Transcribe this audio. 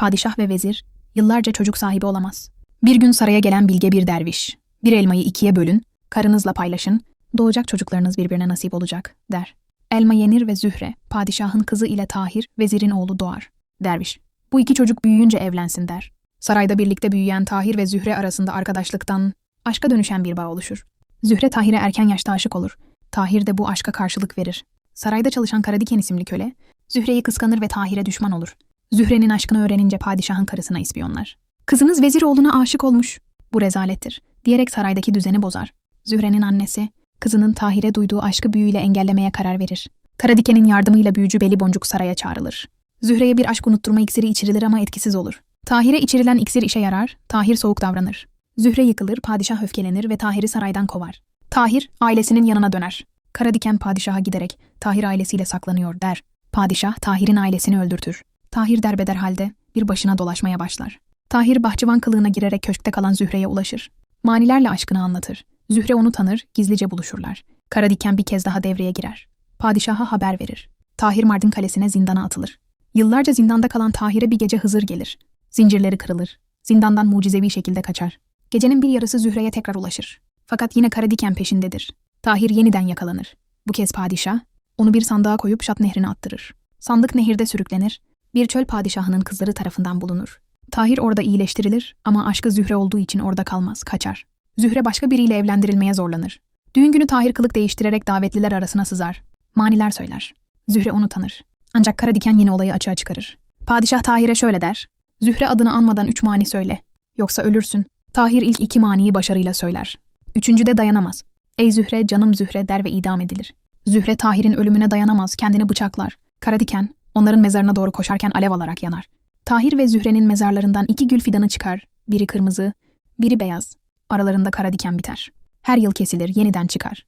Padişah ve vezir yıllarca çocuk sahibi olamaz. Bir gün saraya gelen bilge bir derviş. Bir elmayı ikiye bölün, karınızla paylaşın, doğacak çocuklarınız birbirine nasip olacak, der. Elma yenir ve Zühre, padişahın kızı ile Tahir, vezirin oğlu doğar. Derviş, bu iki çocuk büyüyünce evlensin der. Sarayda birlikte büyüyen Tahir ve Zühre arasında arkadaşlıktan aşka dönüşen bir bağ oluşur. Zühre Tahir'e erken yaşta aşık olur. Tahir de bu aşka karşılık verir. Sarayda çalışan Karadiken isimli köle, Zühre'yi kıskanır ve Tahir'e düşman olur. Zühre'nin aşkını öğrenince padişahın karısına ispiyonlar. Kızınız vezir oğluna aşık olmuş. Bu rezalettir. Diyerek saraydaki düzeni bozar. Zühre'nin annesi, kızının Tahir'e duyduğu aşkı büyüyle engellemeye karar verir. Karadiken'in yardımıyla büyücü Beli Boncuk saraya çağrılır. Zühre'ye bir aşk unutturma iksiri içirilir ama etkisiz olur. Tahir'e içirilen iksir işe yarar, Tahir soğuk davranır. Zühre yıkılır, padişah öfkelenir ve Tahir'i saraydan kovar. Tahir, ailesinin yanına döner. Karadiken padişaha giderek Tahir ailesiyle saklanıyor der. Padişah Tahir'in ailesini öldürtür. Tahir derbeder halde bir başına dolaşmaya başlar. Tahir bahçıvan kılığına girerek köşkte kalan Zühre'ye ulaşır. Manilerle aşkını anlatır. Zühre onu tanır, gizlice buluşurlar. Karadiken bir kez daha devreye girer. Padişaha haber verir. Tahir Mardin Kalesi'ne zindana atılır. Yıllarca zindanda kalan Tahir'e bir gece Hızır gelir. Zincirleri kırılır. Zindandan mucizevi şekilde kaçar. Gecenin bir yarısı Zühre'ye tekrar ulaşır. Fakat yine Karadiken peşindedir. Tahir yeniden yakalanır. Bu kez padişah, onu bir sandığa koyup Şat nehrine attırır. Sandık nehirde sürüklenir. Bir çöl padişahının kızları tarafından bulunur. Tahir orada iyileştirilir ama aşkı Zühre olduğu için orada kalmaz, kaçar. Zühre başka biriyle evlendirilmeye zorlanır. Düğün günü Tahir kılık değiştirerek davetliler arasına sızar. Maniler söyler. Zühre onu tanır. Ancak Karadiken yine olayı açığa çıkarır. Padişah Tahir'e şöyle der. Zühre adını anmadan üç mani söyle. Yoksa ölürsün. Tahir ilk iki maniyi başarıyla söyler. Üçüncüde dayanamaz. Ey Zühre, canım Zühre der ve idam edilir. Zühre Tahir'in ölümüne dayanamaz, kendini bıçaklar. Karadiken, onların mezarına doğru koşarken alev alarak yanar. Tahir ve Zühre'nin mezarlarından iki gül fidanı çıkar. Biri kırmızı, biri beyaz. Aralarında kara diken biter. Her yıl kesilir, yeniden çıkar.